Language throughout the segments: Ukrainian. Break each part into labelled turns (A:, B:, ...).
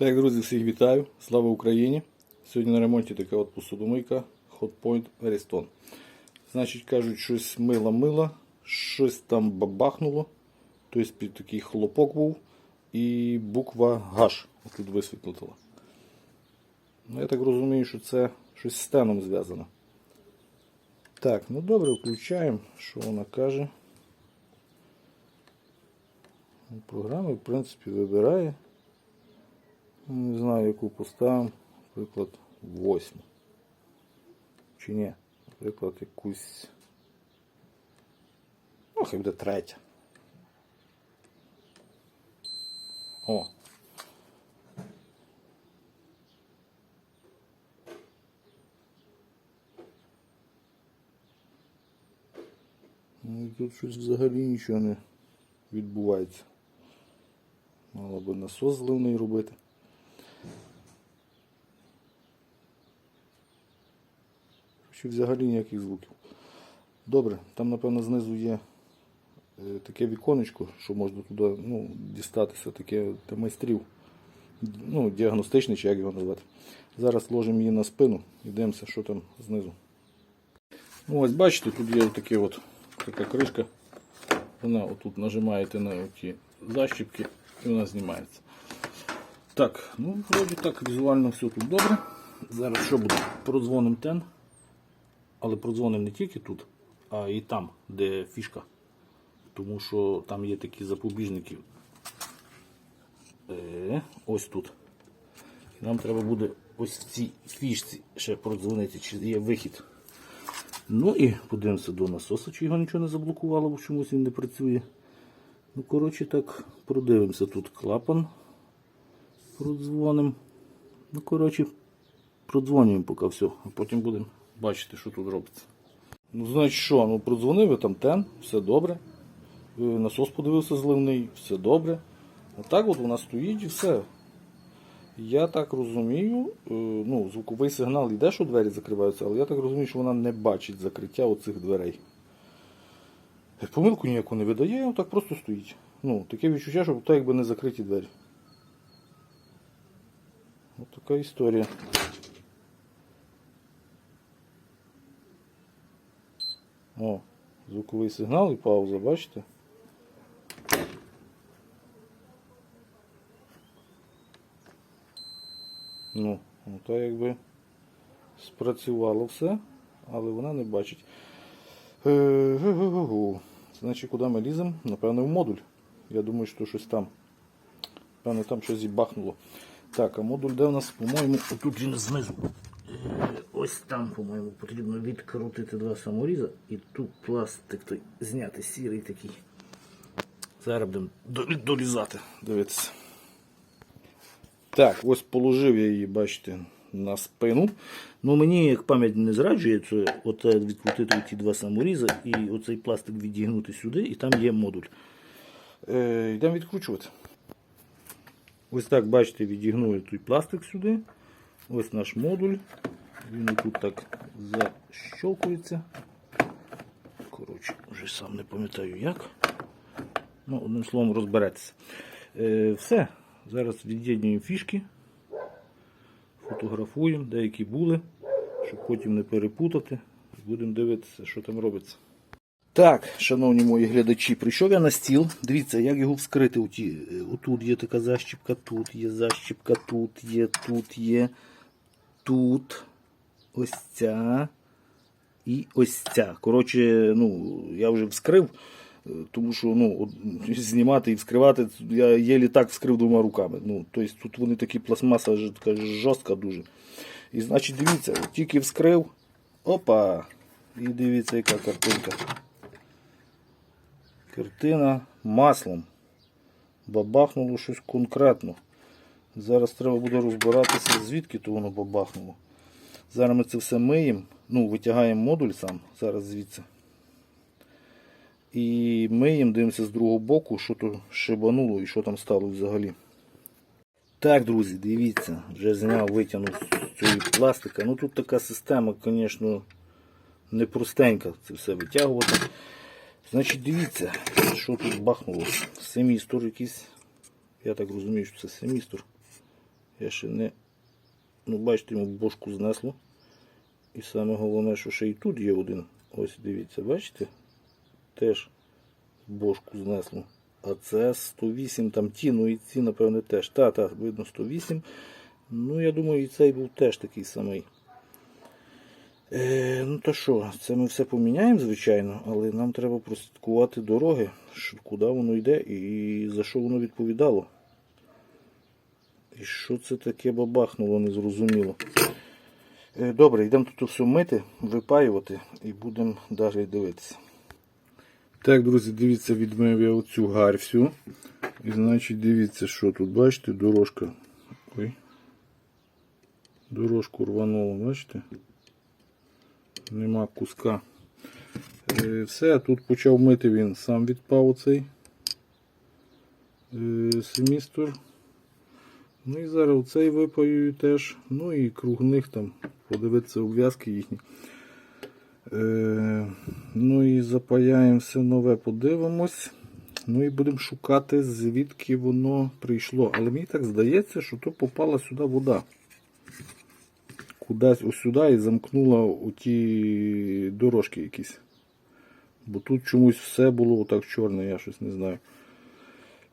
A: Так, друзі, всіх вітаю. Слава Україні! Сьогодні на ремонті така от посудомийка Hotpoint Ariston. Значить, кажуть, щось мило-мило, щось там бабахнуло. Тобто під такий хлопок був і буква Гаш тут висвітлила. Ну, я так розумію, що це щось з стеном зв'язано. Так, ну добре, включаємо, що вона каже. Програма, в принципі, вибирає. Не знаю, яку поставимо, наприклад, восьму. Чи ні? Наприклад, якусь. Ну, хай буде третя. О. Ну, тут щось взагалі нічого не відбувається. Мало би насос зливний робити. Чи взагалі ніяких звуків. Добре, там, напевно, знизу є е, таке віконечко, що можна туди ну, дістатися, таке для майстрів. Ну, діагностичний, чи як його назвати. Зараз ложимо її на спину і дивимося, що там знизу. Ну, ось бачите, тут є таке от, така кришка. Вона отут нажимаєте на ті защіпки і вона знімається. Так, ну вроді так, візуально все тут добре. Зараз що буде? Продзвонимо тен. Але продзвонимо не тільки тут, а і там, де фішка. Тому що там є такі запобіжники. Е, ось тут. Нам треба буде ось в цій фішці ще продзвонити, чи є вихід. Ну і подивимося до насоса, чи його нічого не заблокувало, бо чомусь він не працює. Ну, коротше, так, продивимося тут клапан. Продзвонимо. Ну, коротше, продзвонюємо поки все, а потім будемо бачити, що тут робиться. Ну, значить що, ну продзвонив я там тен, все добре. Насос подивився зливний, все добре. Отак от вона стоїть і все. Я так розумію, е, ну, звуковий сигнал йде, що двері закриваються, але я так розумію, що вона не бачить закриття оцих дверей. Помилку ніяку не видає, так просто стоїть. Ну, таке відчуття, що так якби не закриті двері. Ось така історія. О, звуковий сигнал і пауза, бачите? Ну, то якби спрацювало все, але вона не бачить. Е. Значить, куди ми ліземо? Напевно, в модуль. Я думаю, що щось там. Напевно, там щось зібахнуло. Так, а модуль де в нас, по-моєму, отут він знизу. Ось там, по-моєму, потрібно відкрутити два саморіза і тут пластик той зняти сірий такий. Зараз будемо долізати, дивитися. Так, ось положив я її, бачите, на спину. Ну мені як пам'ять не зраджує, це оце відкрутити ті два саморізи і оцей пластик відігнути сюди, і там є модуль. Е, йдемо відкручувати. Ось так, бачите, відігнули той пластик сюди. Ось наш модуль. Він тут так защолкується. Коротше, вже сам не пам'ятаю як. Ну, одним словом, розберетеся. Е, все. Зараз від'єднуємо фішки, фотографуємо, деякі були, щоб потім не перепутати. Будемо дивитися, що там робиться. Так, шановні мої глядачі, прийшов я на стіл. Дивіться, як його вскрити. Е, Отут є така защіпка, тут є защіпка, тут є, тут є, тут ось ця і ось ця. Коротше, ну, я вже вскрив, е, тому що ну, знімати і вскривати, я єлі так вскрив двома руками. Ну, тобто тут вони такі пластмаса така жорстка дуже. І значить, дивіться, тільки вскрив, опа! І дивіться, яка картинка. Картина маслом. Бабахнуло щось конкретно. Зараз треба буде розбиратися, звідки то воно бабахнуло. Зараз ми це все миємо, ну, витягаємо модуль сам, зараз звідси. І миємо, дивимося з другого боку, що то шибануло і що там стало взагалі. Так, друзі, дивіться, вже зняв, витягнув з цієї пластика. Ну тут така система, звісно, непростенька це все витягувати. Значить, дивіться, що тут бахнуло. Семістор якийсь. Я так розумію, що це семістор. Я ще не. Ну, бачите, йому бошку знесло. І саме головне, що ще і тут є один. Ось дивіться, бачите? Теж бошку знесло. А це 108, там ті, ну і ці, напевне, теж. Та, та, видно 108. Ну, я думаю, і цей був теж такий самий. Е, ну то що, це ми все поміняємо, звичайно, але нам треба прослідкувати дороги, куди воно йде і за що воно відповідало. І що це таке бабахнуло, незрозуміло. Е, добре, йдемо тут все мити, випаювати і будемо далі дивитися. Так, друзі, дивіться, відмив я оцю гарь всю. І значить, дивіться, що тут, бачите, дорожка. Ой. Дорожку рвануло, бачите? Нема куска. Е, все, тут почав мити він, сам відпав оцей е, семістр. Ну і зараз оцей випаюю теж. Ну і круг них там подивитися обв'язки їхні. Е, ну і запаяємо все нове, подивимось. Ну і будемо шукати, звідки воно прийшло. Але мені так здається, що то попала сюди вода. Кудись ось сюди і замкнула у ті дорожки якісь. Бо тут чомусь все було отак чорне, я щось не знаю.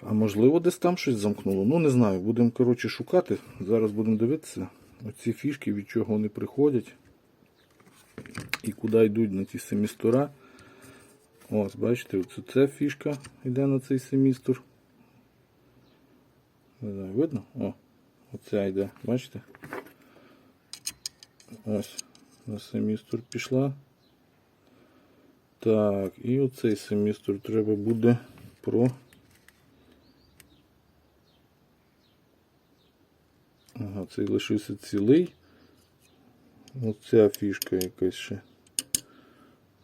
A: А можливо десь там щось замкнуло. Ну не знаю. Будемо коротше шукати. Зараз будемо дивитися. Оці фішки, від чого вони приходять. І куди йдуть на ті семістора. Ось, бачите, оце ця фішка йде на цей семістр. Не знаю, видно? О, оця йде, бачите? Ось, на семістр пішла. Так, і оцей семістр треба буде про. Ага, цей лишився цілий. Оця фішка якась ще.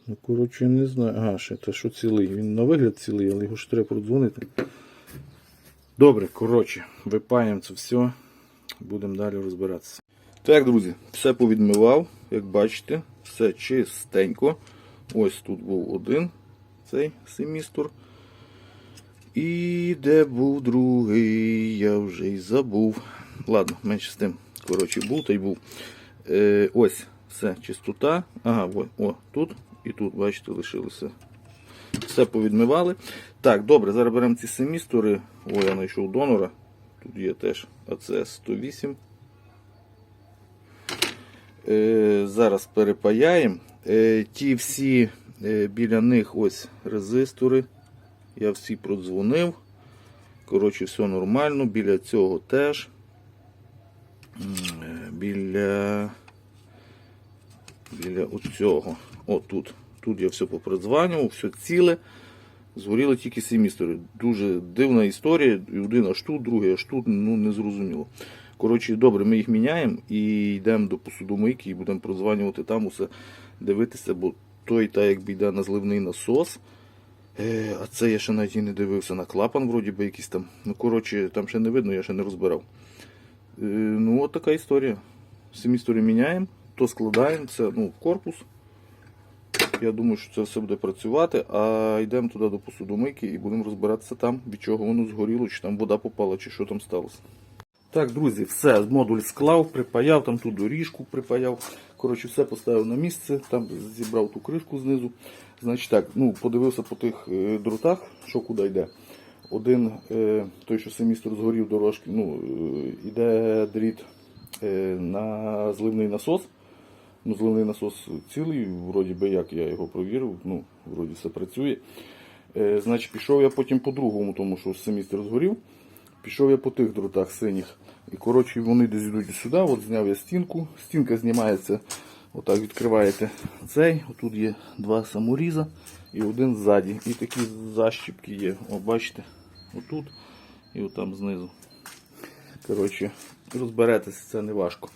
A: Ну, коротше, не знаю. Ага, ще те, що цілий. Він на вигляд цілий, але його ж треба продзвонити. Добре, коротше, випаємо це все. Будемо далі розбиратися. Так, друзі, все повідмивав, як бачите, все чистенько. Ось тут був один цей семістр. І де був другий, я вже й забув. Ладно, менше з тим. Коротше, був та був. Е, ось, все, чистота. Ага, о, о, тут і тут, бачите, лишилося. Все повідмивали. Так, добре, зараз беремо ці семістори. О, я знайшов донора. Тут є теж АЦ 108. Е, зараз перепаяємо. Е, ті всі е, біля них ось резистори. Я всі продзвонив. Коротше, все нормально. Біля цього теж. Біля. Біля оцього. О, тут. Тут я все попродзванював, все ціле. Згоріли тільки семістори. Дуже дивна історія. Один аж тут, другий аж тут, ну не зрозуміло. Коротше, добре, ми їх міняємо і йдемо до посудомийки і будемо продзванювати там усе, дивитися, бо той та якби йде на зливний насос. Е, а це я ще навіть і не дивився на клапан, вроді би якийсь там. Ну, коротше, там ще не видно, я ще не розбирав. От така історія. Семістори міняємо, то складаємо, ну, корпус. Я думаю, що це все буде працювати, а йдемо туди до посудомийки і будемо розбиратися там, від чого воно згоріло, чи там вода попала, чи що там сталося. Так, друзі, все, модуль склав, припаяв, там ту доріжку припаяв. Коротше, все поставив на місце, там зібрав ту кришку знизу. Значить так, ну, подивився по тих е, дротах, що куди йде. Один, е, той, що семістр згорів дорожки, ну, е, йде дріт е, на зливний насос. Ну, зливний насос цілий, вроді би як я його провірив, ну, вроді все працює. Е, значить, пішов я потім по другому, тому що семістр згорів. Пішов я по тих дротах синіх. І коротше вони десь йдуть сюди. От зняв я стінку. Стінка знімається, отак відкриваєте цей. Отут є два саморіза і один ззаді. І такі защіпки є. О, бачите, отут і отам знизу. Коротше, розберетеся, це не важко.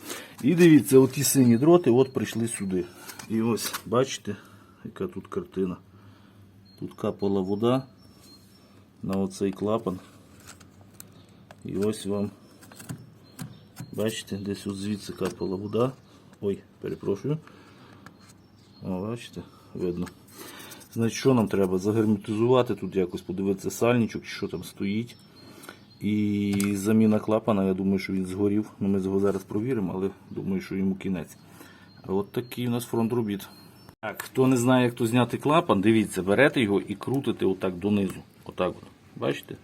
A: І дивіться, оті сині дроти от прийшли сюди. І ось, бачите, яка тут картина. Тут капала вода на оцей клапан. І ось вам, бачите, десь от звідси капала вода. Ой, перепрошую. О, бачите, видно. Значить, що нам треба? Загерметизувати тут якось, подивитися сальничок, що там стоїть. І заміна клапана, я думаю, що він згорів. Ну, ми його зараз провіримо, але думаю, що йому кінець. От такий у нас фронт робіт. Так, хто не знає, як то зняти клапан, дивіться, берете його і крутите отак донизу. Отак от. Бачите?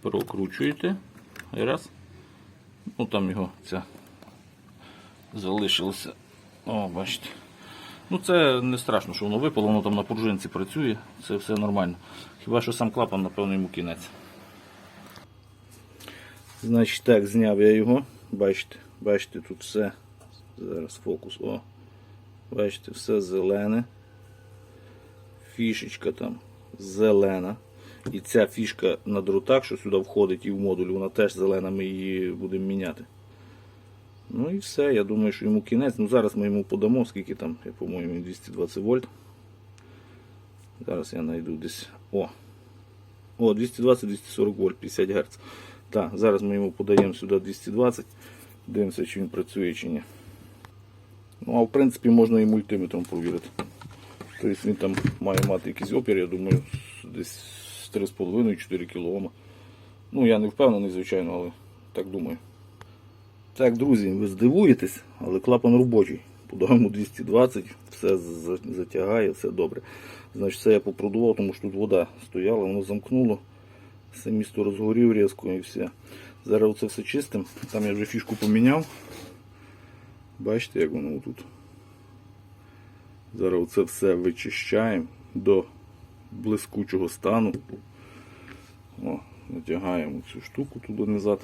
A: Прокручуєте. І раз. Ну там його ця залишилося. О, бачите. Ну це не страшно, що воно випало, воно там на пружинці працює, це все нормально. Хіба що сам клапан, напевно, йому кінець. Значить так, зняв я його. Бачите, бачите, тут все. Зараз фокус. О. Бачите, все зелене. Фішечка там зелена. І ця фішка на дротах, що сюди входить і в модуль, вона теж зелена, ми її будемо міняти. Ну і все, я думаю, що йому кінець. Ну зараз ми йому подамо, скільки там, я по-моєму, 220 вольт. Зараз я знайду десь. О! О, 220-240 вольт, 50 Гц. Так, зараз ми йому подаємо сюди 220. Дивимося, чи він працює чи ні. Ну, а в принципі можна і мультиметром провірити. Тобто він там має мати якийсь опір, я думаю, десь 3,5-4 кОм. Ну, я не впевнений, звичайно, але так думаю. Так, друзі, ви здивуєтесь, але клапан робочий. Подаємо 220, все затягає, все добре. Значить, це я попродував, тому що тут вода стояла, воно замкнуло. Все місто розгорів різко і все. Зараз це все чистим. Там я вже фішку поміняв. Бачите, як воно тут. Зараз це все вичищаємо до блискучого стану. О, натягаємо цю штуку туди назад.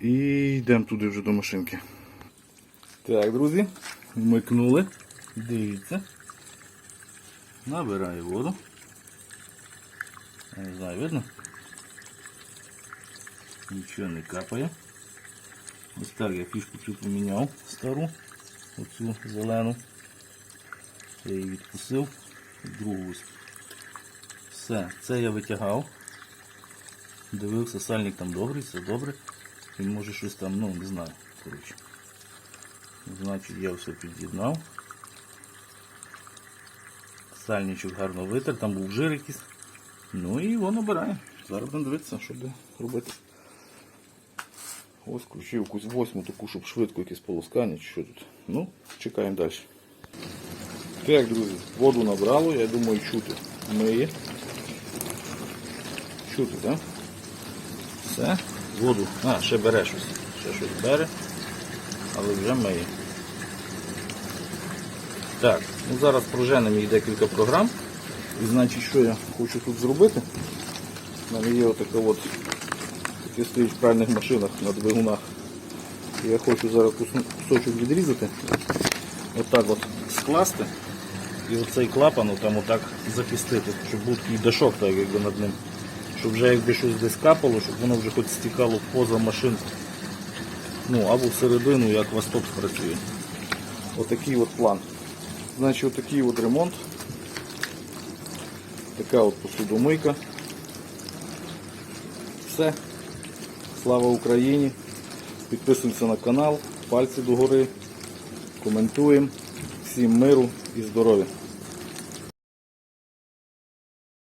A: І йдемо туди вже до машинки. Так, друзі, вмикнули. Дивіться. Набираю воду. Не знаю, видно? Нічого не капає. Ось так я фішку цю поміняв стару, оцю зелену. Я її відкусив. Другу ось. Все, це я витягав. Дивився, сальник там добрий, все добре. Він може щось там, ну не знаю. Коротше. Значить я все під'єднав. Сальничок гарно витер, там був жир якийсь. Ну і воно набирає. Зараз будемо дивитися, що буде робити. Ось включив якусь восьму таку, щоб швидко якесь полоскання чи що тут. Ну, чекаємо далі. Так, друзі, воду набрало, я думаю, чути миє. Чути, так? Все, воду. А, ще бере щось. Ще щось бере, але вже миє. Так, ну зараз проженемо їх декілька програм. І значить, що я хочу тут зробити? У мене є отака от, таке стоїть в пральних машинах на двигунах. Я хочу зараз кусочок відрізати, отак от скласти і оцей клапан там отак захистити, щоб був такий дашок так, якби над ним. Щоб вже якби щось десь капало, щоб воно вже хоч стікало поза машинку. Ну або всередину, як Восток працює. Отакий от план. Значить, отакий от ремонт. Така от посудомийка. Все. Слава Україні. Підписуємося на канал, пальці догори, коментуємо. Всім миру і здоров'я.